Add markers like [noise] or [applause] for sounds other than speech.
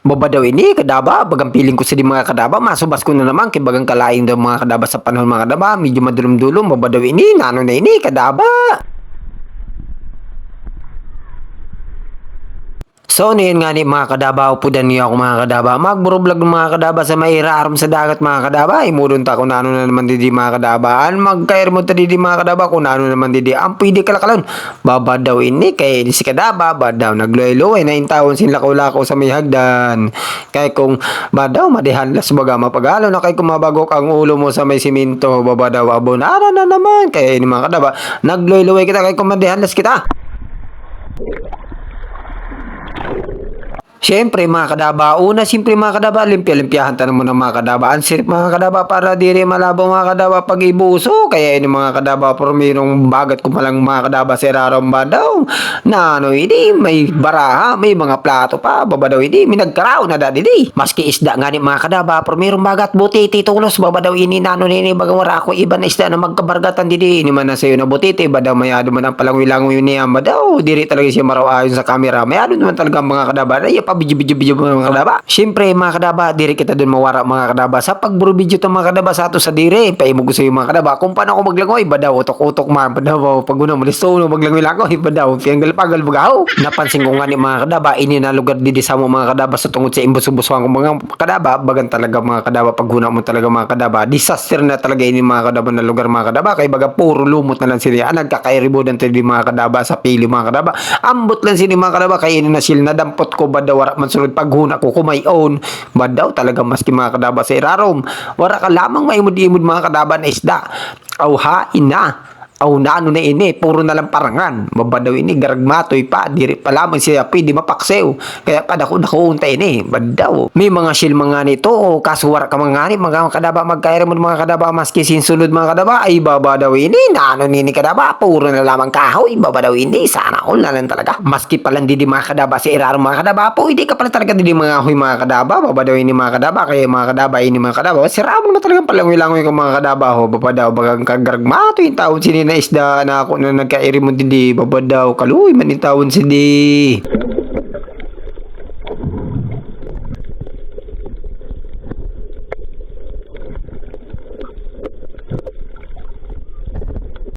Baba daw ini, kadaba, bagang piling ko sa di mga kadaba, masubas ko na naman, kay bagang kalaing daw mga kadaba sa panahon mga kadaba, medyo madulum-dulum, baba daw ini, nano na ini, kadaba. So, niyan nga ni mga kadaba, upudan niyo ako mga kadaba. Magburublog ng mga kadaba sa may aram sa dagat mga kadaba. Imudon ta kung ano na naman didi mga kadaba. An magkair mo ta didi mga kadaba kung ano naman didi. Ang pwede kalakalon. Baba daw ini kay si kadaba. Ba daw nagloy-loy na intawon sin lakaw-lakaw sa may hagdan. Kay kung ba daw madihanlas baga mapagalo na kay kung mabagok ang ulo mo sa may siminto. Baba daw abonara na naman. Kay ni mga kadaba. Nagloy-loy kita kay kung madihanlas kita. Thank you. Siyempre mga kadaba, una siyempre mga kadaba, limpya-limpyahan tanong mo ng mga kadaba. Ang mga kadaba para di rin malabo mga kadaba pag ibuso. Kaya ini mga kadaba, pero mayroong bagat ko palang mga kadaba si Raromba daw. Na ano, hindi, may baraha, may mga plato pa, baba daw hindi, may nagkaraw na dadi di. Maski isda nga ni mga kadaba, pero mayroong bagat butiti tulos, baba daw ini, nano nini, bagang wara ako iba na isda na magkabargatan didi. Ini man na sa'yo na butiti, ba daw mayado man ang palangwi-langwi niya, ba daw, diri talaga siya maraw ayon sa camera. Mayado naman talaga mga kadaba, na pa mga kadaba. Siyempre mga kadaba, diri kita dun mawara mga kadaba. Sa pagburo video to mga kadaba sa ato sa diri, paimog ko sa iyo mga kadaba. Kung paano ako maglangoy, ba daw, utok-utok man, ba daw, pag una mo no, maglangoy lang ako, [laughs] ba daw, pianggal pagal bagaw. Napansin ko nga ni mga kadaba, ini na lugar di sa mo mga kadaba sa tungod sa imbus-umbusuhan ko mga kadaba, bagan talaga mga kadaba, pag huna mo talaga mga kadaba, disaster na talaga ini mga kadaba na lugar mga kadaba, kay baga puro lumot na lang sila, ah, nagkakairibudan tayo di mga kadaba sa pili mga kadaba, ambot lang sila mga kadaba, kaya ini na sila nadampot ko ba daw, wara man sunod paghuna ko kumayon, ba daw talaga maski mga kadaba sa irarom, wara ka lamang maimod-imod mga kadaba na isda, auhain na, Aw na ano na ini, puro na lang parangan. Mabadaw ini, garagmatoy pa, diri pa lamang siya pwede mapaksew. Kaya pa dako nakuunta ini, badaw. May mga shil mga nito, o kasuwar ka mga ni, mga kadaba, magkaira mo mga kadaba, maski sinsulod mga kadaba, ay baba daw ini, na ano nini kadaba, puro na lamang kahoy, baba daw ini, sana all na lang talaga. Maski palang di mga kadaba, si iraro mga kadaba, po, hindi ka pala talaga di mga huy mga kadaba, baba daw ini mga kadaba, kaya mga kadaba, ini mga kadaba, sira mo na talagang palangoy-langoy ka mga kadaba, ho, baba daw, bagang kagaragmato yung taon sini na isda na ako na nagkairi mo didi, baba daw, kaluy man yung taon sini.